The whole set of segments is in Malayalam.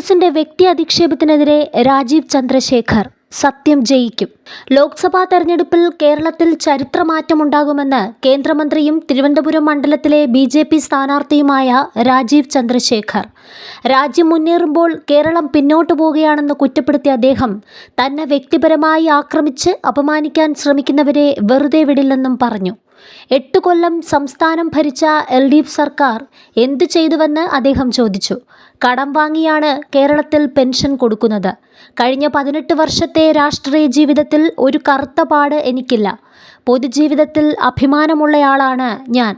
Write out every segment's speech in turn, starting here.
കോൺഗ്രസിന്റെ വ്യക്തി അധിക്ഷേപത്തിനെതിരെ രാജീവ് ചന്ദ്രശേഖർ സത്യം ജയിക്കും. ലോക്സഭാ തെരഞ്ഞെടുപ്പിൽ കേരളത്തിൽ ചരിത്രമാറ്റമുണ്ടാകുമെന്ന് കേന്ദ്രമന്ത്രിയും തിരുവനന്തപുരം മണ്ഡലത്തിലെ ബി ജെ പി സ്ഥാനാർത്ഥിയുമായ രാജീവ് ചന്ദ്രശേഖർ. രാജ്യം മുന്നേറുമ്പോൾ കേരളം പിന്നോട്ടു പോവുകയാണെന്ന് കുറ്റപ്പെടുത്തിയ അദ്ദേഹം തന്നെ വ്യക്തിപരമായി ആക്രമിച്ച് അപമാനിക്കാൻ ശ്രമിക്കുന്നവരെ വെറുതെ വിടില്ലെന്നും പറഞ്ഞു. എട്ട് കൊല്ലം സംസ്ഥാനം ഭരിച്ച എൽ ഡി എഫ് സർക്കാർ എന്തു ചെയ്തുവെന്ന് അദ്ദേഹം ചോദിച്ചു. കടം വാങ്ങിയാണ് കേരളത്തിൽ പെൻഷൻ കൊടുക്കുന്നത്. കഴിഞ്ഞ പതിനെട്ട് വർഷത്തെ രാഷ്ട്രീയ ജീവിതത്തിൽ ഒരു കറുത്ത പാട് എനിക്കില്ല. പൊതുജീവിതത്തിൽ അഭിമാനമുള്ളയാളാണ് ഞാൻ.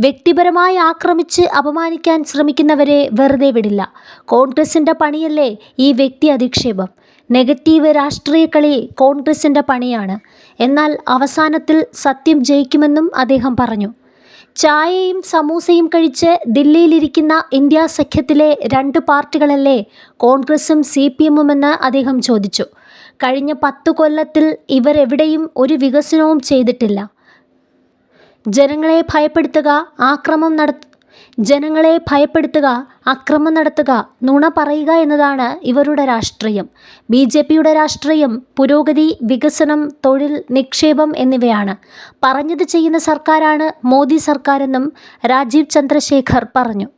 വ്യക്തിപരമായി ആക്രമിച്ച് അപമാനിക്കാൻ ശ്രമിക്കുന്നവരെ വെറുതെ വിടില്ല. കോൺഗ്രസിന്റെ പണിയല്ലേ ഈ വ്യക്തി അധിക്ഷേപം? നെഗറ്റീവ് രാഷ്ട്രീയ കളി കോൺഗ്രസിന്റെ പണിയാണ്. എന്നാൽ അവസാനത്തിൽ സത്യം ജയിക്കുമെന്നും അദ്ദേഹം പറഞ്ഞു. ചായയും സമൂസയും കഴിച്ച് ദില്ലിയിലിരിക്കുന്ന ഇന്ത്യ സഖ്യത്തിലെ രണ്ട് പാർട്ടികളല്ലേ കോൺഗ്രസും സി പി എമ്മുമെന്ന് അദ്ദേഹം ചോദിച്ചു. കഴിഞ്ഞ പത്തു കൊല്ലത്തിൽ ഇവരെവിടെയും ഒരു വികസനവും ചെയ്തിട്ടില്ല. ജനങ്ങളെ ഭയപ്പെടുത്തുക ആക്രമം നട ജനങ്ങളെ ഭയപ്പെടുത്തുക അക്രമം നടത്തുക നുണ പറയുക എന്നതാണ് ഇവരുടെ രാഷ്ട്രീയം. ബി ജെ പിയുടെ രാഷ്ട്രീയം പുരോഗതി വികസനം തൊഴിൽ നിക്ഷേപം എന്നിവയാണ്. പറഞ്ഞത് ചെയ്യുന്ന സർക്കാരാണ് മോദി സർക്കാരെന്നും രാജീവ് ചന്ദ്രശേഖർ പറഞ്ഞു.